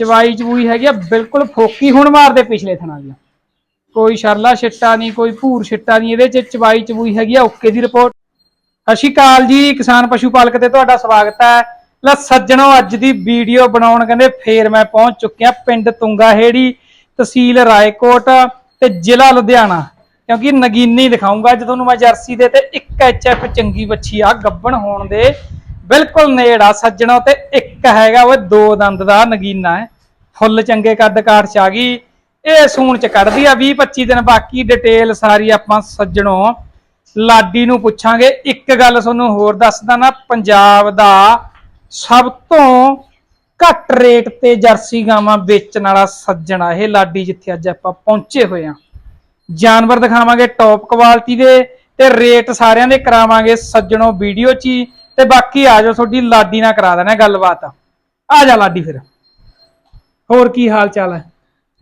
ਚਵਾਈ ਚਵੂਈ ਹੈਗੀ ਆ, ਬਿਲਕੁਲ ਫੋਕੀ ਹੁਣ ਮਾਰਦੇ ਪਿਛਲੇ ਥਣਾ ਦੀ ਕੋਈ ਸ਼ਰਲਾ ਛਿੱਟਾ ਨਹੀਂ, ਕੋਈ ਭੂਰ ਛਿੱਟਾ ਨਹੀਂ, ਇਹਦੇ ਚ ਚਵਾਈ ਚਵੂਈ ਹੈਗੀ ਆ, ਓਕੇ ਦੀ ਰਿਪੋਰਟ ਸਤਿ ਸ਼੍ਰੀ ਅਕਾਲ ਜੀ, ਕਿਸਾਨ ਪਸ਼ੂ ਪਾਲਕ ਤੇ ਤੁਹਾਡਾ ਸਵਾਗਤ ਹੈ। ਲੈ ਸੱਜਣੋ, ਅੱਜ ਦੀ ਵੀਡੀਓ ਬਣਾਉਣ ਕਹਿੰਦੇ ਫੇਰ ਮੈਂ ਪਹੁੰਚ ਚੁੱਕਿਆ ਪਿੰਡ ਤੁੰਗਾ ਤਹਿਸੀਲ ਰਾਏਕੋਟ ਤੇ ਜ਼ਿਲ੍ਹਾ ਲੁਧਿਆਣਾ। ਕਿਉਂਕਿ ਨਗੀਨੀ ਦਿਖਾਉਂਗਾ ਅੱਜ ਤੁਹਾਨੂੰ ਮੈਂ ਜਰਸੀ ਦੇ ਤੇ ਇੱਕ ਐਚਐਫ ਚੰਗੀ ਬੱਚੀ ਆ, ਗੱਬਣ ਹੋਣ ਦੇ। ਬਿਲਕੁਲ ਨੇੜਾ ਸੱਜਣੋ ਤੇ ਇੱਕ ਹੈਗਾ ਉਹ ਦੋ ਦੰਦ ਦਾ ਨਗੀਨਾ ਹੈ। ਫੁੱਲ ਚੰਗੇ ਕੱਦ ਕਾਠ ਚ ਆ ਗਈ। ਇਹ ਸੂਣ ਚ ਕੱਢਦੀ ਆ 20 25 ਦਿਨ ਬਾਕੀ ਡਿਟੇਲ ਸਾਰੀ ਆਪਾਂ ਸੱਜਣੋ। ਲਾਡੀ ਨੂੰ ਪੁੱਛਾਂਗੇ। ਇੱਕ ਗੱਲ ਤੁਹਾਨੂੰ ਹੋਰ ਦੱਸਦਾ ਨਾ, ਪੰਜਾਬ ਦਾ ਸਭ ਤੋਂ ਘੱਟ ਰੇਟ ਤੇ ਜਰਸੀ ਗਾਵਾਂ ਵੇਚਣ ਵਾਲਾ ਸੱਜਣ ਆ ਇਹ ਲਾਡੀ ਜਿੱਥੇ ਅੱਜ ਆਪਾਂ ਪਹੁੰਚੇ ਹੋਏ ਆ। ਜਾਨਵਰ ਦਿਖਾਵਾਂਗੇ ਟੌਪ ਕੁਆਲਿਟੀ ਦੇ ਤੇ ਰੇਟ ਸਾਰਿਆਂ ਦੇ ਕਰਾਵਾਂਗੇ ਸੱਜਣੋ ਵੀਡੀਓ 'ਚ ਹੀ। ਤੇ ਬਾਕੀ ਆ ਜਾਓ ਤੁਹਾਡੀ ਲਾਡੀ ਨਾਲ ਕਰਾ ਦੇਣਾ ਗੱਲਬਾਤ ਆ ਜਾ ਲਾਡੀ ਫਿਰ ਹੋਰ ਕੀ ਹਾਲ ਚਾਲ ਹੈ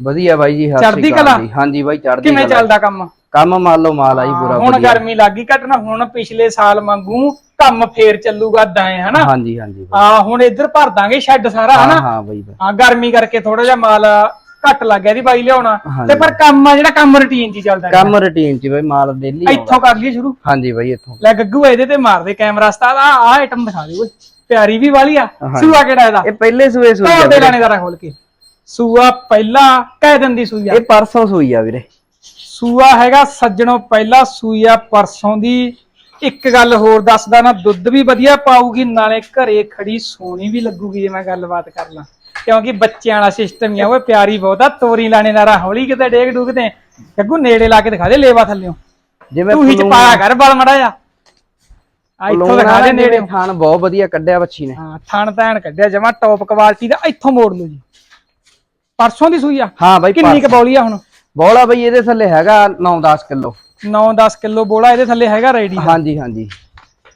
ਵਧੀਆ ਬਾਈ ਜੀ ਸਤਿ ਚੜ੍ਹਦੀ ਸ਼੍ਰੀ ਅਕਾਲ ਕਲਾ? ਜੀ। ਹਾਂਜੀ ਬਾਈ ਚੜ੍ਹਦੀ ਕਿਵੇਂ ਕਲਾ। ਚੱਲਦਾ ਕੰਮ ਕੰਮ ਮੰਨ ਲਓ ਮਾਲ ਆਈ ਪੂਰਾ ਹੁਣ ਵਧੀਆ। ਗਰਮੀ ਲੱਗੀ ਘਟਣਾ ਹੁਣ ਪਿਛਲੇ ਸਾਲ ਵਾਂਗੂ ਕੰਮ ਫੇਰ ਚੱਲੂਗਾ ਦਾਏ ਹਨਾ ਹਾਂਜੀ ਹਾਂਜੀ ਬਾਈ। ਹਾਂ ਹੁਣ ਇੱਧਰ ਭਰ ਦਾਂਗੇ ਸ਼ੈੱਡ ਸਾਰਾ ਹਾਂ ਹਨਾ ਹਾਂ ਬਾਈ ਬਾਈ। ਹਾਂ ਗਰਮੀ ਕਰਕੇ ਥੋੜਾ ਜਿਹਾ ਮਾਲ ਘੱਟ ਲੱਗ ਗਿਆ ਦੀ ਬਾਈ ਲਿਆਉਣਾ। ਤੇ ਪਰ ਕੰਮ ਆ ਜਿਹੜਾ ਕੰਮ ਰੁਟੀਨ 'ਚ ਹੀ ਚੱਲਦਾ ਕੰਮ ਰੁਟੀਨ ਚ ਬਾਈ ਮਾਲ ਡੇਲੀ ਇੱਥੋਂ ਕਰ ਲਈਏ ਸ਼ੁਰੂ। ਹਾਂਜੀ ਬਾਈ ਇੱਥੋਂ। ਲੈ ਗੱਗੂ ਇਹਦੇ ਤੇ ਮਾਰ ਦੇ ਕੈਮਰਾ ਸਟਾਰ ਆ ਆ ਆਈਟਮ ਦਿਖਾ ਦੇ ਓਏ। ਪਿਆਰੀ ਵੀ ਵਾਲੀ ਆ। ਸੂਆ ਕਿਹੜਾ ਇਹਦਾ? ਇਹ ਪਹਿਲੇ ਸੂਏ ਸੂਈ ਆ ਤੋੜ ਦੇ। ਲੈਣੇ ਜ਼ਰਾ ਖੋਲ ਕੇ। ਸੂਆ ਪਹਿਲਾ ਕਹਿ ਦਿੰਦੀ ਸੂਈ ਆ। ਇਹ ਪਰਸੋਂ ਸੂਈ ਆ ਵੀਰੇ। ਸੂਆ ਹੈਗਾ ਸੱਜਣੋ ਪਹਿਲਾ ਸੂਈਆ ਪਰਸੋਂ ਦੀ। ਇੱਕ ਗੱਲ ਹੋਰ ਦੱਸਦਾ ਨਾ ਦੁੱਧ ਵੀ ਵਧੀਆ ਪਾਊਗੀ ਨਾਲੇ ਘਰੇ ਖੜੀ ਸੋਹਣੀ ਵੀ ਲੱਗੂਗੀ ਜੇ ਮੈਂ ਗੱਲਬਾਤ ਕਰ ਲਾਂ। ਕਿਉਂਕਿ ਬੱਚਿਆਂ ਵਾਲਾ ਸਿਸਟਮ ਹੀ ਆ ਉਹ ਪਿਆਰੀ ਬਹੁਤ ਆ ਤੋਰੀ ਲਾਣੇ ਨਾਰਾ ਹੌਲੀ ਕਿਤੇ ਡੇਗ ਡੁਗਦੇ ਗੱਗੂ ਨੇੜੇ ਲਾ ਕੇ ਦਿਖਾ ਦੇ ਲੇਵਾ ਥੱਲਿਓ। ਜਿਵੇਂ ਤੂੰ ਹੀ ਚ ਪਾਇਆ ਕਰ ਬਲ ਮੜਾ ਜਾ ਆ ਇੱਥੋਂ ਦਿਖਾ ਦੇ ਨੇੜੇ। ਖਾਣ ਬਹੁਤ ਵਧੀਆ ਕੱਢਿਆ ਬੱਚੀ ਨੇ। ਹਾਂ ਥਣ ਤੈਣ ਕੱਢਿਆ ਜਮਾ ਟੌਪ ਕੁਆਲਿਟੀ ਦਾ ਇੱਥੋਂ ਮੋੜ ਲਓ ਜੀ। ਪਰਸੋਂ ਦੀ ਸੂਈ ਆ। ਹਾਂ ਬਾਈ ਕਿੰਨੀ ਕੁ ਬੌਲੀ ਆ ਹੁਣ? ਬੋਲਾ ਬਾਈ ਇਹਦੇ ਥੱਲੇ ਹੈਗਾ 9-10 ਕਿਲੋ। 9-10 ਕਿਲੋ ਬੋਲਾ ਇਹਦੇ ਥੱਲੇ ਹੈਗਾ ਰੈਡੀ ਹਾਂਜੀ ਹਾਂਜੀ।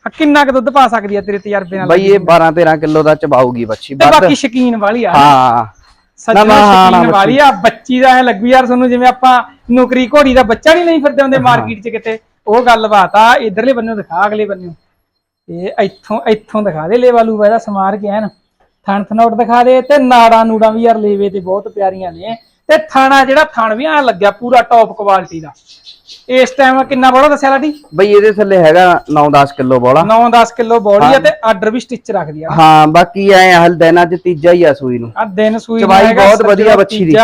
ਆ ਕਿੰਨਾ ਕੁ ਦੁੱਧ ਪਾ ਸਕਦੀ ਆ ਤੇਰੇ ਤਜਰਬੇ ਨਾਲ? ਬਾਈ ਇਹ 12-13 ਕਿਲੋ ਦਾ ਚਬਾਊਗੀ ਬੱਚੀ ਤੇ ਬਾਕੀ ਸ਼ਕੀਨ ਵਾਲੀ ਆ। ਹਾਂ। ਸੱਜਣਾ ਸ਼ਕੀਨ ਵਾਲੀ ਆ ਬੱਚੀ ਦਾ ਐ ਲੱਗੂ ਯਾਰ ਤੁਹਾਨੂੰ ਜਿਵੇਂ ਆਪਾਂ ਨੌਕਰੀ ਘੋੜੀ ਦਾ ਬੱਚਾ ਨਹੀਂ ਨਹੀਂ ਫਿਰਦੇ ਹੁੰਦੇ ਮਾਰਕੀਟ 'ਚ ਕਿਤੇ ਉਹ ਗੱਲਬਾਤ ਆ ਇਧਰਲੇ ਬੰਨਿਓ ਦਿਖਾ ਅਗਲੇ ਬੰਨਿਓ। ਇਹ ਇੱਥੋਂ ਇੱਥੋਂ ਦਿਖਾ ਦੇ ਲੇਵਾ ਲੂਵਾ ਇਹਦਾ ਸਮਾਰ ਕੇ ਐਨ। ਥਣ ਥਨੋਟ ਦਿਖਾ ਦੇ ਤੇ ਨਾੜਾਂ ਨੂੜਾਂ ਵੀ ਯਾਰ ਲੇਵੇ ਤੇ ਬਹੁਤ ਪਿਆਰੀਆਂ ਨੇ। ਤੇ ਥਾਣਾ ਜਿਹੜਾ ਥਣ ਵੀ ਆ ਲੱਗਿਆ ਪੂਰਾ ਟੌਪ ਕੁਆਲਿਟੀ ਦਾ। ਇਸ ਟਾਈਮ ਕਿੰਨਾ ਬੜਾ ਦੱਸਿਆ ਲਾਡੀ? ਬਈ ਇਹਦੇ ਥੱਲੇ ਹੈਗਾ 9-10 ਕਿਲੋ ਬੋਲਾ। 9-10 ਕਿਲੋ ਬੋਡੀ ਆ ਤੇ ਆਰਡਰ ਵੀ ਸਟਿਚ ਰੱਖਦੀ ਆ। ਹਾਂ ਬਾਕੀ ਐ ਹਲ ਦਿਨਾਂ ਚ ਤੀਜਾ ਹੀ ਆ ਸੂਈ ਨੂੰ। ਆ ਦਿਨ ਸੂਈ ਚਵਾਈ ਬਹੁਤ ਵਧੀਆ ਬੱਚੀ ਦੀ।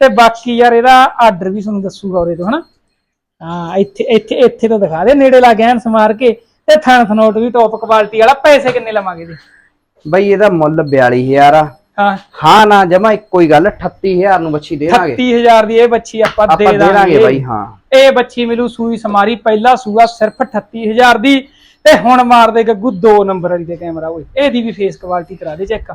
ਤੇ ਬਾਕੀ ਯਾਰ ਇਹਦਾ ਆਰਡਰ ਵੀ ਤੁਹਾਨੂੰ ਦੱਸੂਗਾ ਉਹਦੇ ਤੋਂ ਹਨਾ? ਹਾਂ ਇੱਥੇ ਇੱਥੇ ਇੱਥੇ ਤੋਂ ਦਿਖਾ ਦੇ ਨੇੜੇ ਲਾ ਗੈਨ ਸਮਾਰ ਕੇ ਤੇ ਥਣ ਥਨੋਟ ਵੀ ਟੌਪ ਕੁਆਲਿਟੀ ਵਾਲਾ ਪੈਸੇ ਕਿੰਨੇ ਲਵਾਂਗੇ ਜੀ ਬਈ ਇਹਦਾ ਮੁੱਲ 42000 ਆ। ਹਾਂ। ਹਾਂ ਨਾ ਜਮਾ ਇੱਕੋ ਹੀ ਗੱਲ 38000 ਨੂੰ ਬੱਚੀ ਦੇ ਦਾਂਗੇ। 38000 ਦੀ ਇਹ ਬੱਚੀ ਆਪਾਂ ਦੇ ਦਾਂਗੇ। ਬਾਈ ਹਾਂ। ਇਹ ਬੱਚੀ ਮਿਲੂ ਸੂਈ ਸਮਾਰੀ ਪਹਿਲਾ ਸੂਆ ਸਿਰਫ 38000 ਦੀ। ਤੇ ਹੁਣ ਮਾਰ ਦੇ ਗੱਗੂ 2 ਨੰਬਰ ਵਾਲੀ ਤੇ ਕੈਮਰਾ ਓਏ ਇਹਦੀ ਵੀ ਫੇਸ ਕੁਆਲਿਟੀ ਕਰਾ ਦੇ ਚੈੱਕ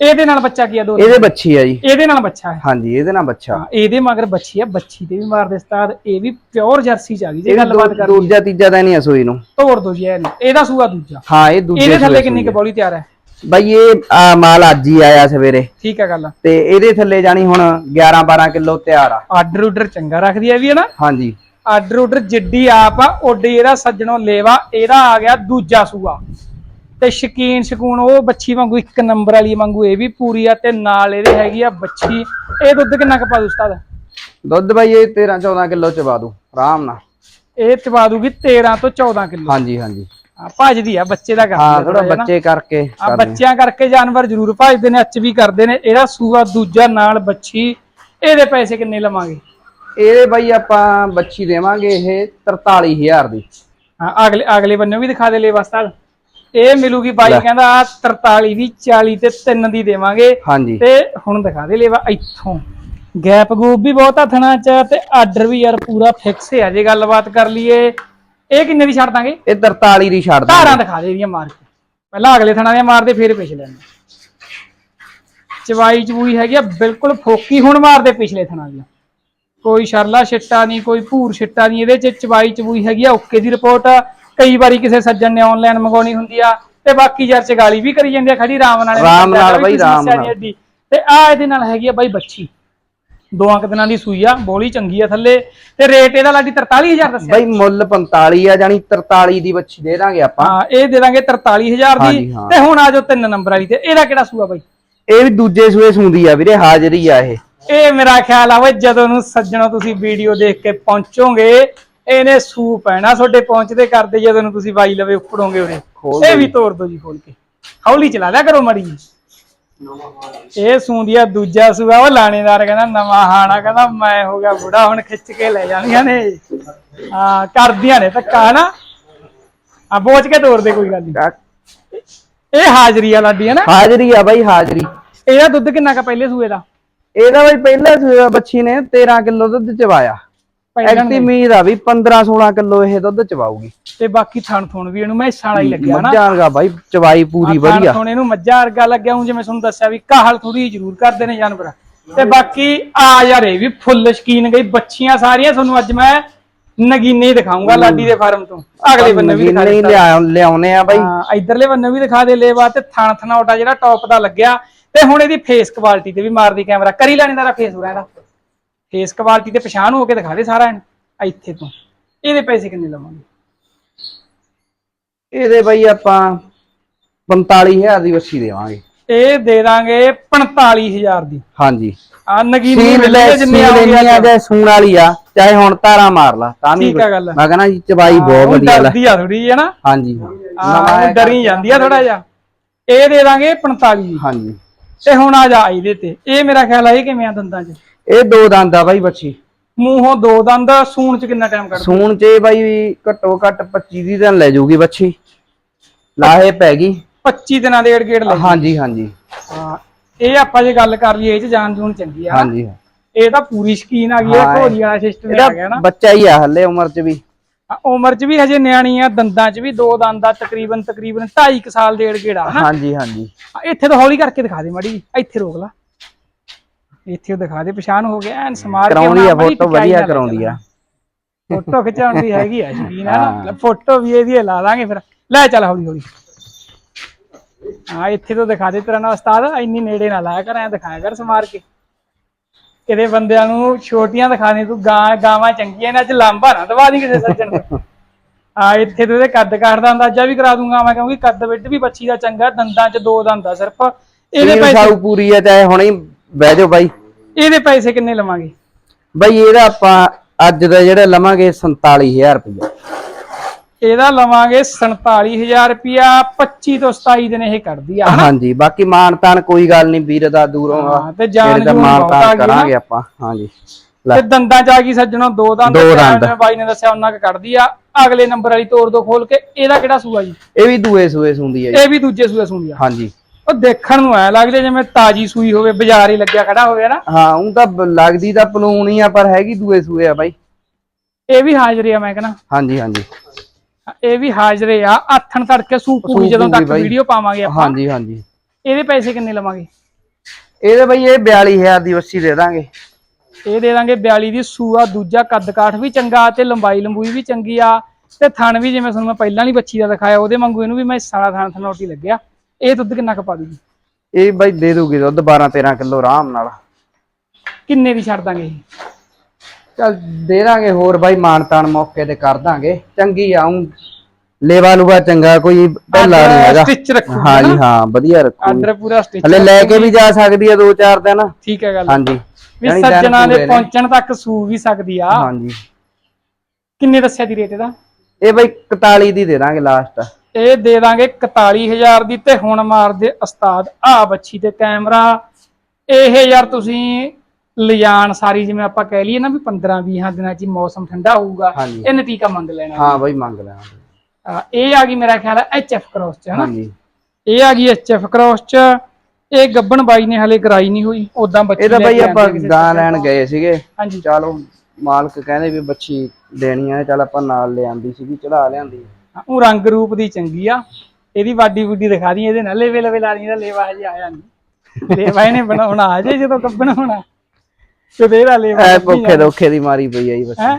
ਇਹਦੇ ਨਾਲ ਬੱਚਾ ਕੀ ਆ ਦੋ ਇਹਦੇ ਬੱਚੀ ਆ ਜੀ। ਇਹਦੇ ਨਾਲ ਬੱਚਾ ਹੈ। ਹਾਂਜੀ ਇਹਦੇ ਨਾਲ ਬੱਚਾ। ਇਹਦੇ ਮਗਰ ਬੱਚੀ ਆ ਬੱਚੀ ਤੇ ਵੀ ਮਾਰਦੇ ਉਸਤਾਦ। ਇਹ ਵੀ ਪਿਓਰ ਜਰਸੀ ਚ ਆ ਗਈ ਜੇ ਗੱਲਬਾਤ ਕਰ ਦੂਜਾ ਤੀਜਾ ਤਾਂ ਨਹੀਂ ਆ ਸੂਈ ਨੂੰ। ਤੋੜ ਦੋ ਜੀ ਇਹਨੂੰ ਇਹਦਾ ਸੂਆ ਦੂਜਾ। ਹਾਂ ਇਹ ਦੂਜੇ ਇਹਦੇ ਥੱਲੇ ਕਿੰਨੀ ਕੁ ਸੂਈ ਬੋਲੀ ਤਿਆਰ ਹੈ। ਬਾਈ ਇਹ ਆ, ਮਾਲ ਅੱਜ ਹੀ ਆਇਆ ਸਵੇਰੇ। ਠੀਕ ਹੈ ਗੱਲ। ਤੇ ਇਹਦੇ ਥੱਲੇ ਜਾਣੀ ਹੁਣ 11 12 ਕਿਲੋ ਤਿਆਰ ਆ। ਆਰਡਰ ਉਡਰ ਚੰਗਾ ਰੱਖਦੀ ਹੈ ਵੀ ਹੈ ਨਾ? ਹਾਂਜੀ। ਆਰਡਰ ਉਡਰ ਜਿੱਡੀ ਆਪ ਆ ਓਡੀ ਇਹਦਾ ਸੱਜਣੋਂ ਲੇਵਾ ਇਹਦਾ ਆ ਗਿਆ ਦੂਜਾ ਸੂਆ। ਤੇ ਸ਼ਕੀਨ ਸ਼ਕੂਨ ਉਹ ਬੱਚੀ ਵਾਂਗੂ ਇੱਕ ਨੰਬਰ ਵਾਲੀ ਵਾਂਗੂ ਇਹ ਵੀ ਪੂਰੀ ਆ ਤੇ ਨਾਲ ਇਹਦੇ ਹੈਗੀ ਆ ਬੱਚੀ ਇਹ ਦੁੱਧ ਕਿੰਨਾ ਕੁ ਪਾ ਦੂ ਉਸਤਾਦ? ਦੁੱਧ ਬਾਈ ਇਹ 13 14 ਕਿਲੋ ਚਵਾ ਦੂ ਆਰਾਮ ਨਾਲ। ਇਹ ਚਵਾ ਦੂਗੀ 13 ਤੋਂ 14 ਕਿਲੋ। ਹਾਂਜੀ ਹਾਂਜੀ। ਭੱਜਦੀ ਆ ਬੱਚੇ ਦਾ ਕਰਦੀ ਹਾਂ ਥੋੜਾ। ਬੱਚੇ ਕਰਕੇ ਆ ਬੱਚਿਆਂ ਕਰਕੇ ਜਾਨਵਰ ਜ਼ਰੂਰ ਭਜਦੇ ਨੇ ਅੱਚ ਵੀ ਕਰਦੇ ਨੇ ਇਹਦਾ ਸੂਆ ਦੂਜਾ ਨਾਲ ਬੱਚੀ ਇਹਦੇ ਪੈਸੇ ਕਿੰਨੇ ਲਵਾਂਗੇ? ਇਹਦੇ ਬਾਈ ਆਪਾਂ ਬੱਚੀ ਦੇਵਾਂਗੇ ਇਹ 43000 ਦੀ। ਹਾਂ ਅਗਲੇ ਅਗਲੇ ਬੰਨੇ ਵੀ ਦਿਖਾ ਦੇ ਲੈ ਵਸਤਾਲ ਇਹ ਮਿਲੂਗੀ ਬਾਈ। ਕਹਿੰਦਾ ਆਹ 43 ਦੀ 40 ਤੇ 3 ਦੀ ਦੇਵਾਂਗੇ। ਹਾਂਜੀ। ਤੇ ਹੁਣ ਦਿਖਾ ਦੇ ਲੈਵਾ ਇੱਥੋਂ। ਗੈਪ ਗੂਪ ਵੀ ਬਹੁਤ ਹੱਥਣਾ ਚ ਤੇ ਆਰਡਰ ਵੀ ਯਾਰ ਪੂਰਾ ਫਿਕਸ ਹੈ ਜੇ ਗੱਲਬਾਤ ਕਰ ਲਈਏ। ਇਹ ਕਿੰਨੇ ਦੀ ਛੱਡ ਦਾਂਗੇ? ਇਹ 43 ਦੀ ਛੱਡ ਦਾਂਗੇ। ਧਾਰਾਂ ਦਿਖਾ ਦੇ ਇਹਦੀਆਂ ਮਾਰ ਕੇ। ਪਹਿਲਾਂ ਅਗਲੇ ਥਣਾ ਦੀਆਂ ਮਾਰਦੇ ਫਿਰ ਪਿਛਲੇ ਨੂੰ ਚਵਾਈ ਚਵੂਈ ਹੈਗੀ ਆ ਬਿਲਕੁਲ ਫੋਕੀ ਹੁਣ ਮਾਰਦੇ ਪਿਛਲੇ ਥਣਾ ਦੀਆਂ। ਕੋਈ ਸ਼ਰਲਾ ਛਿੱਟਾ ਨਹੀਂ ਕੋਈ ਭੂਰ ਛਿੱਟਾ ਨਹੀਂ ਇਹਦੇ ਚ ਚਵਾਈ ਚਵੂਈ ਹੈਗੀ ਆ ਓਕੇ ਦੀ ਰਿਪੋਰਟ ਕਈ ਵਾਰੀ ਕਿਸੇ ਸੱਜਣ ਨੇ ਆਨਲਾਈਨ ਮੰਗਾਉਣੀ ਹੁੰਦੀ ਆ ਤੇ ਬਾਕੀ ਯਾਰ ਚ ਗਾਲੀ ਵੀ ਕਰੀ ਜਾਂਦੀ ਆ ਖੜੀ ਰਾਮ ਨਾਲ। ਰਾਮ ਨਾਲ ਬਈ, ਰਾਮ ਨਾਲ। ਤੇ ਆ ਇਹਦੇ ਨਾਲ ਹੈਗੀ ਆ ਬਾਈ ਬੱਚੀ। ਦੋਆਂ ਕੁ ਦਿਨਾਂ ਦੀ ਸੂਈ ਆ ਬੋਲੀ ਚੰਗੀ ਆ ਥੱਲੇ। ਤੇ ਰੇਟ ਇਹਦਾ ਲਾਡੀ 43000 ਦੱਸਿਆ। ਬਾਈ ਮੁੱਲ 45 ਆ ਜਾਨੀ 43 ਦੀ ਬੱਚੀ ਦੇ ਦਾਂਗੇ ਆਪਾਂ। ਹਾਂ ਇਹ ਦੇ ਦਾਂਗੇ 43000 ਦੀ। ਹਾਂਜੀ, ਹਾਂ। ਤੇ ਹੁਣ ਆ ਜਾਓ ਤਿੰਨ ਨੰਬਰ ਵਾਲੀ ਤੇ। ਇਹਦਾ ਕਿਹੜਾ ਸੂਆ ਬਾਈ? ਇਹ ਵੀ ਦੂਜੇ ਸੂਏ ਸੁੰਦੀ ਆ ਵੀਰੇ ਹਾਜ਼ਰੀ ਆ ਇਹ। ਇਹ ਮੇਰਾ ਖਿਆਲ ਆ ਵੇ ਜਦੋਂ ਨੂੰ ਸੱਜਣੋ ਤੁਸੀਂ ਵੀਡੀਓ ਦੇਖ ਕੇ ਪਹੁੰਚੋਗੇ ਇਹਨੇ ਸੂ ਪੈਣਾ ਤੁਹਾਡੇ ਪਹੁੰਚਦੇ ਕਰਦੇ ਜਦੋਂ ਨੂੰ ਤੁਸੀਂ ਬਾਈ ਲਵੇ ਉੱਪੜੋਗੇ ਉਰੇ। ਖੋਲ ਇਹ ਦਿਓ ਵੀ ਤੋੜ ਦੋ ਜੀ ਖੋਲ ਕੇ। ਹੌਲੀ ਚਲਾ ਲਿਆ ਕਰੋ ਮੜੀ ਇਹ ਸੂੰਦੀਆ ਦੂਜਾ ਸੂਆ ਉਹ ਲਾਣੇਦਾਰ ਕਹਿੰਦਾ ਨਵਾਂ ਹਾਣਾ ਕਹਿੰਦਾ ਮੈਂ ਹੋ ਗਿਆ ਬੁੜਾ ਹੁਣ ਖਿੱਚ ਕੇ ਲੈ ਜਾਂਦੀਆਂ ਨੇ। ਹਾਂ ਕਰਦੀਆਂ ਨੇ ਧੱਕਾ ਨਾ ਆ ਬੋਚ ਕੇ ਤੋੜ ਦੇ ਕੋਈ ਗੱਲ ਨਹੀਂ ਇਹ ਹਾਜ਼ਰੀ ਆ ਲਾਡੀ ਹੈ ਨਾ ਹਾਜ਼ਰੀ ਆ ਬਾਈ ਹਾਜ਼ਰੀ। ਇਹਦਾ ਦੁੱਧ ਕਿੰਨਾ ਕਾ ਪਹਿਲੇ ਸੂਏ ਦਾ? ਇਹਦਾ ਬਾਈ ਪਹਿਲਾ ਸੂਆ ਬੱਚੀ ਨੇ 13 ਕਿਲੋ ਦੁੱਧ ਚਵਾਇਆ। ਪਹਿਲਾਂ ਐਕਟੀ ਉਮੀਦ ਆ ਵੀ 15 16 ਕਿਲੋ ਇਹ ਦੁੱਧ ਚਵਾਊਗੀ। ਤੇ ਬਾਕੀ ਥਣ ਥੁਣ ਵੀ ਇਹਨੂੰ ਮੈਸਾਂ ਵਾਲਾ ਹੀ ਲੱਗਿਆ ਨਾ। ਮੱਝਾਂ ਦਾ ਬਾਈ ਚਵਾਈ ਪੂਰੀ ਵਧੀਆ। ਹੁਣ ਇਹਨੂੰ ਮੱਝਾਂ ਵਰਗਾ ਲੱਗਿਆ ਹੁਣ ਜਿਵੇਂ ਤੁਹਾਨੂੰ ਦੱਸਿਆ ਵੀ ਕਾਹਲ ਥੋੜੀ ਜ਼ਰੂਰ ਕਰਦੇ ਨੇ ਜਾਨਵਰ। ਤੇ ਬਾਕੀ ਆ ਯਾਰ ਇਹ ਵੀ ਫੁੱਲ ਸ਼ਕੀਨ ਗਈ ਬੱਚੀਆਂ ਸਾਰੀਆਂ ਤੁਹਾਨੂੰ ਅੱਜ ਮੈਂ ਨਗੀਨੇ ਹੀ ਦਿਖਾਉਂਗਾ ਲਾਡੀ ਦੇ ਫਾਰਮ ਤੋਂ। ਅਗਲੇ ਬੰਨੇ ਵੀ ਦਿਖਾ ਲਿਆ ਲਿਆਉਨੇ ਆ ਬਾਈ। ਹਾਂ ਇਧਰਲੇ ਬੰਨੇ ਵੀ ਦਿਖਾ ਦੇ ਲੇਵਾ ਤੇ ਥਣ ਥਣਾਉਟਾ ਜਿਹੜਾ ਟੌਪ ਦਾ ਲੱਗਿਆ। ਤੇ ਹੁਣ ਇਹਦੀ ਫੇਸ ਕੁਆਲਿਟੀ ਤੇ ਵੀ ਮਾਰਦੀ ਕੈਮਰਾ ਕਰੀ ਲੈਣੇ ਦਾ ਫੇਸ ਹੋਰਾ ਇਹਦਾ। ਫੇਸ ਕੁਆਲਿਟੀ ਤੇ ਪਛਾਣ ਹੋ ਕੇ ਦਿਖਾ ਦੇ ਸਾਰਾ ਇਹਨੂੰ ਇੱਥੇ ਤੋਂ। ਇਹਦੇ ਪੈਸੇ ਕਿੰਨੇ ਲਵਾਂਗੇ? ਇਹਦੇ ਬਾਈ ਆਪਾਂ 45000 ਦੀ ਵੱਛੀ ਦੇਵਾਂਗੇ। ਇਹ ਦੇ ਦਾਂਗੇ 45000 ਦੀ। ਹਾਂਜੀ। ਆ ਨਗੀਨੀ ਮਿਲ ਜਿੰਨੇ ਆਉਂਦੇ ਸੀਲ ਆ ਜਾਂ ਸੂਣ ਵਾਲੀ ਆ ਚਾਹੇ ਹੁਣ ਤਾਰਾ ਮਾਰ ਲਾ ਤਾਂ ਵੀ ਠੀਕ ਆ ਗੱਲ। ਮੈਂ ਕਹਿੰਦਾ ਜੀ ਚਵਾਈ ਬਹੁਤ ਵਧੀਆ ਲੈ। ਡਰਦੀ ਆ ਥੋੜੀ ਜਿਹੀ ਨਾ? ਹਾਂਜੀ। ਉਹ ਡਰੀ ਜਾਂਦੀ ਆ ਥੋੜਾ ਜਿਹਾ। ਇਹ ਦੇ ਦਾਂਗੇ 45 ਦੀ ਹਾਂਜੀ। ਤੇ ਹੁਣ ਆ ਜਾ ਇਹਦੇ ਤੇ। ਇਹ ਮੇਰਾ ਖਿਆਲ ਆ ਇਹ ਕਿਵੇਂ ਆ ਦੰਦਾਂ 'ਚ? ਇਹ ਦੋ ਦੰਦ ਆ ਬਾਈ ਬੱਚੀ। ਮੂੰਹੋਂ ਦੋ ਦੰਦ ਸੂਣ 'ਚ ਕਿੰਨਾ ਟਾਈਮ ਕੱਢ ਸੂਣ ਚ ਬਾਈ ਘੱਟੋ ਘੱਟ 25 ਦੀ ਤਾਂ ਲੈ ਜਾਊਗੀ ਬੱਚੀ। ਲਾਹੇ ਪੈ ਗਈ। 25 ਦਿਨਾਂ ਦੇ ਗੇੜ ਲੈ ਹਾਂਜੀ ਹਾਂਜੀ। ਹਾਂ ਇਹ ਆਪਾਂ ਜੇ ਗੱਲ ਕਰ ਲਈਏ ਇਹ 'ਚ ਜਾਨ ਜੂਨ ਚੰਗੀ ਆ। ਹਾਂਜੀ। ਇਹ ਤਾਂ ਪੂਰੀ ਸ਼ਕੀਨ ਆ ਗਈ ਹਾਂ, ਘੋੜੀ ਵਾਲਾ ਸਿਸਟਮ ਆ ਗਿਆ ਨਾ। ਬੱਚਾ ਹੀ ਆ ਹੱਲੇ ਉਮਰ ਚ ਵੀ। ਉਮਰ 'ਚ ਵੀ ਹਜੇ ਨਿਆਣੀ ਆ ਦੰਦਾਂ 'ਚ ਵੀ ਦੋ ਦੰਦ ਆ ਤਕਰੀਬਨ ਤਕਰੀਬਨ 2.5 ਕੁ ਸਾਲ ਦੇ ਗੇੜਾ ਹਾਂਜੀ ਹਾਂਜੀ। ਇੱਥੇ ਤਾਂ ਹੌਲੀ ਕਰਕੇ ਦਿਖਾ ਦੇ ਮਾੜੀ ਇੱਥੇ ਰੋਕ ਲਾ। ਇੱਥੇ ਉਹ ਦਿਖਾ ਦੇ ਪਛਾਣ ਹੋ ਗਿਆ ਐਨ ਸਮਾਰ ਕੇ ਕਰਾਉਂਦੀ ਆ ਫੋਟੋ ਵਧੀਆ ਕਰਾਉਂਦੀ ਆ। ਫੋਟੋ ਖਿਚਾਉਣ ਦੀ ਹੈਗੀ ਆ ਸ਼ਕੀਨ ਹੈ। ਨਾ ਫੋਟੋ ਵੀ ਇਹਦੀ ਲਾ ਲਾਂਗੇ ਫਿਰ। ਲੈ ਚੱਲ ਹੌਲੀ ਹੌਲੀ। ਹਾਂ ਇੱਥੇ ਤੋਂ ਦਿਖਾ ਦੇ ਤੇਰਾ ਨਾ ਉਸਤਾਦ ਇੰਨੀ ਨੇੜੇ ਨਾ ਲਾਇਆ ਕਰ ਐ ਦਿਖਾਇਆ ਕਰ ਸਮਾਰ ਕੇ। ਕਿਤੇ ਬੰਦਿਆਂ ਨੂੰ ਛੋਟੀਆਂ ਦਿਖਾ ਦੇ ਤੂੰ ਗਾਂ ਗਾਵਾਂ ਚੰਗੀਆਂ ਨੇ ਅੱਜ ਲਾਂਭਾ ਨਾ ਦਵਾ ਦੀ ਕਿਸੇ ਸੱਜਣ ਨੂੰ। ਆ ਇੱਥੇ ਤੋਂ ਇਹਦੇ ਕੱਦ ਕਾਠ ਦਾ ਅੰਦਾਜ਼ਾ ਵੀ ਕਰਾ ਦੂੰਗਾ ਮੈਂ ਕਿਉਂਕਿ ਕੱਦ ਵਿੱਡ ਵੀ ਬੱਚੀ ਦਾ ਚੰਗਾ ਦੰਦਾਂ 'ਚ ਦੋ ਦੰਦ ਆ ਸਿਰਫ। ਇਹਦੇ ਇਹ ਪੈਸੇ ਪੂਰੀ ਆ ਚਾਹੇ ਹੁਣੇ ਹੀ ਬਹਿ ਜਾਓ ਬਾਈ। ਇਹਦੇ ਪੈਸੇ ਕਿੰਨੇ ਲਵਾਂਗੇ? ਬਾਈ ਇਹਦਾ ਆਪਾਂ ਅੱਜ ਦਾ ਜਿਹੜਾ ਲਵਾਂਗੇ 47000 ਰੁਪਏ ਇਹਦਾ ਲਵਾਂਗੇ 47000 ਰੁਪਿਆ 25 ਤੋਂ 27 ਦਿਨ ਇਹ ਕੱਢਦੀ ਆ ਹਾਂਜੀ ਬਾਕੀ ਮਾਨ ਤਾਨ ਕੋਈ ਗੱਲ ਨਹੀਂ ਵੀਰ ਦਾ ਦੂਰੋਂ ਆ ਤੇ ਜਾਨ ਦਾ ਜੂਨ ਮਾਨ ਬਹੁਤ ਆ ਤਾਨ ਗਈ ਨਾ। ਕਰਾਂਗੇ ਆਪਾਂ ਹਾਂਜੀ। ਲੈ। ਤੇ ਦੰਦਾਂ ਚ ਆ ਗਈ ਸੱਜਣੋ ਦੋ ਦੰਦ ਬਾਈ ਨੇ ਦੱਸਿਆ ਉਹਨਾਂ ਕ ਕੱਢਦੀ ਆ। ਅਗਲੇ ਨੰਬਰ ਵਾਲੀ ਤੋੜ ਦੋ ਖੋਲ ਕੇ ਇਹਦਾ ਕਿਹੜਾ ਸੂਆ ਜੀ? ਇਹ ਵੀ ਦੂਏ ਸੂਏ ਸੁੰਦੀ ਹੈ ਜੀ। ਇਹ ਵੀ ਦੂਜੇ ਸੂਏ ਸੁਣਦੀ ਆ। ਹਾਂਜੀ। ਉਹ ਦੇਖਣ ਨੂੰ ਐ ਲੱਗਦਾ ਜਿਵੇਂ ਤਾਜੀ ਸੂਈ ਹੋਵੇ ਬਾਜ਼ਾਰ ਹੀ ਲੱਗਿਆ ਖੜਾ ਹੋਵੇ ਨਾ ਹਾਂ ਉਹ ਤਾਂ ਬ- ਲੱਗਦੀ ਤਾਂ ਪਲੂਣ ਹੀ ਆ ਪਰ ਹੈਗੀ ਦੂਏ ਸੂਏ ਆ ਬਾਈ। ਇਹ ਵੀ ਹਾਜ਼ਰੀ ਆ ਮੈਂ ਕਹਿੰਦਾ। ਹਾਂਜੀ ਹਾਂਜੀ। ਇਹ ਵੀ ਹਾਜ਼ਰੇ ਆ ਆਥਣ ਤੜਕੇ ਸੂਪੂਗੀ ਜਦੋਂ ਸੂਪੂਗੀ ਤੱਕ ਬਾਈ। ਵੀਡੀਓ ਪਾਵਾਂਗੇ ਆਪਾਂ। ਹਾਂਜੀ ਹਾਂਜੀ। ਇਹਦੇ ਪੈਸੇ ਕਿੰਨੇ ਲਵਾਂਗੇ? ਇਹਦੇ ਬਾਈ ਇਹ 42000 ਦੀ ਵੱਛੀ ਦੇ ਦਾਂਗੇ। ਇਹ ਦੇ ਦਾਂਗੇ 42 ਦੀ ਸੂਆ ਦੂਜਾ ਕੱਦ ਕਾਠ ਵੀ ਚੰਗਾ ਤੇ ਲੰਬਾਈ ਲੰਬੂਈ ਵੀ ਚੰਗੀ ਆ। ਤੇ ਥਣ ਵੀ ਜਿਵੇਂ ਤੁਹਾਨੂੰ ਮੈਂ ਪਹਿਲਾਂ ਵਾਲੀ ਬੱਚੀ ਦਾ ਦਿਖਾਇਆ ਉਹਦੇ ਵਾਂਗੂ ਇਹਨੂੰ ਵੀ ਮੈਂ ਸਾਰਾ ਥਣ ਥਣੋਟੀ ਲੱਗਿਆ। ਇਹ ਦੁੱਧ ਕਿੰਨਾ ਕੁ ਪਾ ਦੂਗੀ? ਇਹ ਬਾਈ ਦੇ ਦੂਗੀ ਦੁੱਧ 12 13 ਕਿਲੋ ਆਰਾਮ ਨਾਲ। ਕਿੰਨੇ ਦੀ ਛੱਡ ਦਾਂਗੇ? ਚੱਲ ਦੇ ਦਾਂਗੇ ਹੋਰ ਬਾਈ ਮਾਨ ਤਾਨ ਮੌਕੇ ਤੇ ਕਰ ਦਾਂਗੇ। ਚੰਗੀ ਆਉਂ ਲੇਵਾ ਲੂਗਾ ਚੰਗਾ ਕੋਈ ਢੱਲਾ ਨਹੀਂ ਹੈਗਾ। ਸਟਿਚ ਰੱਖੂ ਹਾਂਜੀ ਹਾਂ ਵਧੀਆ ਰੱਖੂ ਆਰਡਰ ਪੂਰਾ ਸਟਿਚ ਹਲੇ ਲੈ ਕੇ ਵੀ ਜਾ ਸਕਦੀ ਆ ਦੋ ਚਾਰ ਦਿਨ। ਠੀਕ ਹੈ ਗੱਲ। ਹਾਂਜੀ। ਵੀ ਸੱਜਣਾ ਦੇ। ਪਹੁੰਚਣ ਤੱਕ ਸੂ ਵੀ ਸਕਦੀ ਆ। ਹਾਂਜੀ। ਕਿੰਨੇ ਦੱਸਿਆ ਦੀ ਰੇਟ ਇਹਦਾ? ਇਹ ਬਾਈ 41 ਦੀ ਦੇ ਦਾਂਗੇ ਲਾਸਟ ਇਹ ਦੇ ਦਾਂਗੇ 41000 ਦੀ ਤੇ ਹੁਣ ਮਾਰਦੇ ਉਸਤਾਦ ਆ ਬੱਚੀ ਤੇ ਕੈਮਰਾ। ਇਹ ਯਾਰ ਤੁਸੀਂ ਲਿਜਾਣ ਸਾਰੀ ਜਿਵੇਂ ਆਪਾਂ ਕਹਿ ਲਈਏ ਨਾ ਵੀ 15 20 ਦਿਨਾਂ ਚ ਮੌਸਮ ਠੰਡਾ ਹੋਊਗਾ। ਇਹ ਨਤੀਕਾ ਮੰਗ ਲੈਣਾ। ਹਾਂ ਬਾਈ ਮੰਗ ਲੈਣਾ। ਆ, ਇਹ ਆ ਗਈ ਮੇਰਾ ਖਿਆਲ ਹੈ ਐਚਐਫ ਕ੍ਰੋਸ ਚ ਹਨਾ? ਇਹ ਆ ਗਈ ਐਚਐਫ ਕ੍ਰੋਸ ਚ। ਇਹ ਗੱਬਣ ਬਾਈ ਨੇ ਹਲੇ ਕਰਾਈ ਨਹੀਂ ਹੋਈ ਉਦਾਂ ਬੱਚੀ ਇਹ ਤਾਂ ਲੈ ਬਾਈ ਆਪਾਂ ਗਾਂ ਲੈਣ ਗਏ ਸੀਗੇ। ਹਾਂਜੀ। ਚਲੋ ਮਾਲਕ ਕਹਿੰਦੇ ਵੀ ਬੱਚੀ ਦੇਣੀ ਆ ਚੱਲ ਆਪਾਂ ਨਾਲ ਲਿਆਂਦੀ ਸੀਗੀ ਚੜਾ ਲਿਆਂਦੀ। ਉਹ ਰੰਗ ਰੂਪ ਦੀ ਚੰਗੀ ਆ। ਇਹਦੀ ਵਾਡੀ ਵੁੱਡੀ ਦਿਖਾ ਦੀ ਇਹਦੇ ਨਾਲ ਲੇਵੇ ਲਵੇ ਲਾ ਦੀ ਲੇਵਾ ਹਜੇ ਆਇਆ ਨਹੀਂ। ਲੇਵਾ ਇਹਨੇ ਬਣਾਉਣਾ ਆ ਜੇ ਜਦੋਂ ਕੱਬਣ ਹੋਣਾ ਤੇ ਇਹਦਾ ਲੇਵਾ ਐ ਭੁੱਖੇ। ਦੋਖੇ ਦੀ ਮਾਰੀ ਪਈ ਆ ਜੀ ਬੱਚੀ। ਹੈਂ?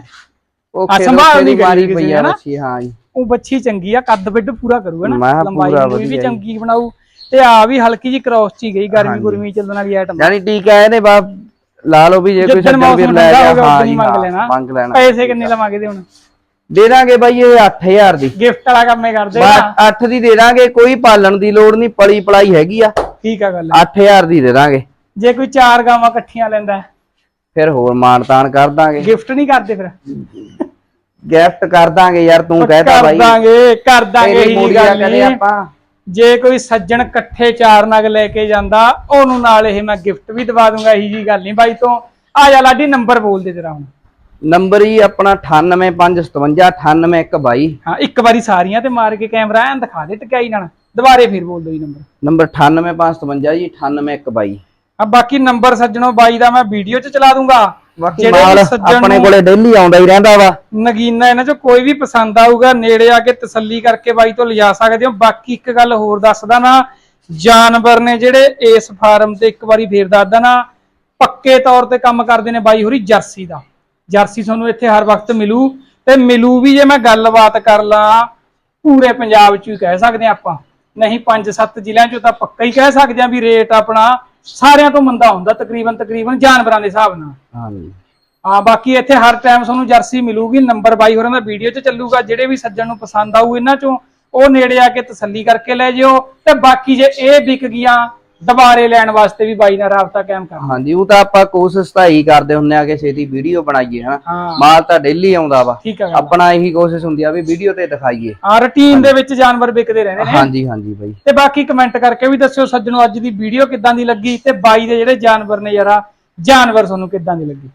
ਭੁੱਖੇ ਸੰਭਾਲ ਨਹੀਂ ਮਾਰੀ ਪਈ ਆ। ਬੱਚੀ ਹਾਂ ਜੀ। ਉਹ ਬੱਚੀ ਚੰਗੀ ਆ ਕੱਦ ਬਿੱਡ ਪੂਰਾ ਕਰੂਗਾ ਨਾ। ਲੰਬਾਈ ਵੀ। ਚੰਗੀ ਬਣਾਊ। ਤੇ ਆ ਵੀ ਹਲਕੀ ਜੀ ਕ੍ਰੋਸ ਚ ਹੀ ਗਈ ਗਰਮੀ ਹਾਂਜੀ। ਗੁਰਮੀ ਚੱਲਣ ਵਾਲੀ ਆਈਟਮ ਯਾਨੀ ਟੀਕਾ ਇਹਨੇ ਬਾਪ ਲਾ ਲਓ ਵੀ ਜੇ ਕੋਈ ਸੱਜਣ ਵੀਰ ਲੈ ਹੋਗਾ ਹਾਂ ਜੀ ਮੰਗ ਲੈਣਾ। ਲੈਣਾ। ਪੈਸੇ ਕਿੰਨੇ ਲਵਾਂਗੇ ਦੇ ਹੁਣ? ਦੇ ਦਾਂਗੇ ਬਾਈ ਇਹ 8000 ਦੀ। ਗਿਫਟ ਵਾਲਾ ਕੰਮ ਹੀ ਕਰਦੇ ਨਾ 8 ਦੀ ਦੇ ਦਾਂਗੇ ਕੋਈ ਪਾਲਣ ਦੀ ਲੋੜ ਨਹੀਂ ਪਲੀ ਪਲਾਈ ਹੈਗੀ ਆ। ਠੀਕ ਆ ਗੱਲ 8000 ਦੀ ਦੇ ਦਾਂਗੇ। ਜੇ ਕੋਈ ਚਾਰ ਗਾਵਾਂ ਇਕੱਠੀਆਂ ਲੈਂਦਾ ਫਿਰ ਹੋਰ ਮਾਨਤਾਨ ਕਰ ਦਾਂਗੇ। ਗਿਫਟ ਨਹੀਂ ਕਰਦੇ ਫਿਰ। ਗਿਫਟ ਕਰ ਦਾਂਗੇ ਯਾਰ ਤੂੰ ਕਹਿਤਾ ਕਰ ਬਾਈ। ਦਾਂਗੇ ਕਰ ਦਾਂਗੇ ਤੇਰੀ ਇਹੀ ਮੋੜੀ ਗੱਲ ਆਪਾਂ। ਜੇ ਕੋਈ ਸੱਜਣ ਇਕੱਠੇ ਚਾਰ ਨਗ ਲੈ ਕੇ ਜਾਂਦਾ ਉਹਨੂੰ ਨਾਲ ਇਹ ਮੈਂ ਗਿਫਟ ਵੀ ਦਵਾ ਦੂੰਗਾ ਇਹੀ ਜੀ ਗੱਲ ਨਹੀਂ। ਬਾਈ ਤੋਂ ਆ ਜਾ ਲਾਡੀ ਨੰਬਰ ਬੋਲ ਦੇ ਤੇਰਾ ਹੁਣ। ਨੰਬਰ ਹੀ ਆਪਣਾ 98557 98122 ਹਾਂ ਇੱਕ ਵਾਰੀ ਸਾਰੀਆਂ ਤੇ ਮਾਰ ਕੇ ਕੈਮਰਾ ਐਂ ਦਿਖਾ ਦੇ ਟਕਾਈ ਨਾਲ। ਦੁਬਾਰੇ ਫਿਰ ਬੋਲ ਦੋ ਜੀ ਨੰਬਰ। ਨੰਬਰ 98557 ਜੀ 98122 ਆ ਬਾਕੀ ਨੰਬਰ ਸੱਜਣੋ ਬਾਈ ਦਾ ਮੈਂ ਵੀਡੀਓ 'ਚ ਚਲਾ ਦੂੰਗਾ। ਬਾਕੀ ਮਾਲ ਆਪਣੇ ਕੋਲੇ ਡੇਲੀ ਆਉਂਦਾ ਹੀ ਰਹਿੰਦਾ ਵਾ। ਨਗੀਨਾ ਇਹਨਾਂ 'ਚੋਂ ਕੋਈ ਵੀ ਪਸੰਦ ਆਊਗਾ ਨੇੜੇ ਆ ਕੇ ਤਸੱਲੀ ਕਰਕੇ ਬਾਈ ਤੋਂ ਲਿਜਾ ਸਕਦੇ ਹੋ। ਬਾਕੀ ਇੱਕ ਗੱਲ ਹੋਰ ਦੱਸਦਾ ਨਾ ਜਾਨਵਰ ਨੇ ਜਿਹੜੇ ਇਸ ਫਾਰਮ ਤੇ ਇੱਕ ਵਾਰੀ ਫੇਰ ਦੱਸਦਾ ਨਾ ਪੱਕੇ ਤੌਰ ਤੇ ਕੰਮ ਕਰਦੇ ਨੇ ਬਾਈ ਹੋਰੀ ਜਰਸੀ ਦਾ। ਜਰਸੀ ਤੁਹਾਨੂੰ ਇੱਥੇ ਹਰ ਵਕਤ ਮਿਲੂ ਤੇ ਮਿਲੂ ਵੀ ਜੇ ਮੈਂ ਗੱਲਬਾਤ ਕਰ ਲਾਂ ਪੂਰੇ ਪੰਜਾਬ 'ਚ ਹੀ ਕਹਿ ਸਕਦੇ ਹਾਂ ਆਪਾਂ। ਨਹੀਂ 5-7 ਜ਼ਿਲ੍ਹਿਆਂ 'ਚੋਂ ਤਾਂ ਪੱਕਾ ਹੀ ਕਹਿ ਸਕਦੇ ਹਾਂ ਵੀ ਰੇਟ ਆਪਣਾ ਸਾਰਿਆਂ ਤੋਂ ਮੰਦਾ ਹੁੰਦਾ ਤਕਰੀਬਨ ਤਕਰੀਬਨ ਜਾਨਵਰਾਂ ਦੇ ਹਿਸਾਬ ਨਾਲ। ਹਾਂਜੀ। ਹਾਂ ਬਾਕੀ ਇੱਥੇ ਹਰ ਟਾਈਮ ਤੁਹਾਨੂੰ ਜਰਸੀ ਮਿਲੂਗੀ ਨੰਬਰ ਬਾਈ ਹੋਰਾਂ ਦਾ ਵੀਡੀਓ 'ਚ ਚੱਲੂਗਾ ਜਿਹੜੇ ਵੀ ਸੱਜਣ ਨੂੰ ਪਸੰਦ ਆਊ ਇਹਨਾਂ 'ਚੋਂ ਉਹ ਨੇੜੇ ਆ ਕੇ ਤਸੱਲੀ ਕਰਕੇ ਲੈ ਜਿਓ ਤੇ ਬਾਕੀ ਜੇ ਇਹ ਵਿਕ ਗਈਆਂ ਦੁਬਾਰੇ ਲੈਣ ਵਾਸਤੇ ਵੀ ਬਾਈ ਨਾਲ ਰਾਬਤਾ ਕਾਇਮ ਕਰਨਾ ਹਾਂਜੀ ਉਹ ਤਾਂ ਆਪਾਂ ਕੋਸ਼ਿਸ਼ ਤਾਂ ਹੀ ਕਰਦੇ ਹੁੰਨੇ ਆ ਕਿ ਛੇਤੀ ਵੀਡੀਓ ਬਣਾਈਏ ਹਨਾ? ਹਾਂ। ਮਾਲ ਤਾਂ ਡੇਲੀ ਆਉਂਦਾ ਵਾ। ਠੀਕ ਹੈ ਆਪਣਾ ਇਹੀ ਕੋਸ਼ਿਸ਼ ਹੁੰਦੀ ਆ ਵੀ ਵੀਡੀਓ ਤੇ ਦਿਖਾਈਏ। ਹਾਂ ਰੁਟੀਨ ਦੇ ਵਿੱਚ ਜਾਨਵਰ ਵਿਕਦੇ ਰਹਿੰਦੇ ਨੇ। ਹਾਂਜੀ ਹਾਂਜੀ ਬਾਈ। ਤੇ ਬਾਕੀ ਕਮੈਂਟ ਕਰਕੇ ਵੀ ਦੱਸਿਓ ਸੱਜਣੋ ਅੱਜ ਦੀ ਵੀਡੀਓ ਕਿੱਦਾਂ ਦੀ ਲੱਗੀ ਤੇ ਬਾਈ ਦੇ ਜਿਹੜੇ ਜਾਨਵਰ ਨੇ ਯਾਰਾ ਜਾਨਵਰ ਤੁਹਾਨੂੰ ਕਿੱਦਾਂ ਦੀ ਲੱਗੀ?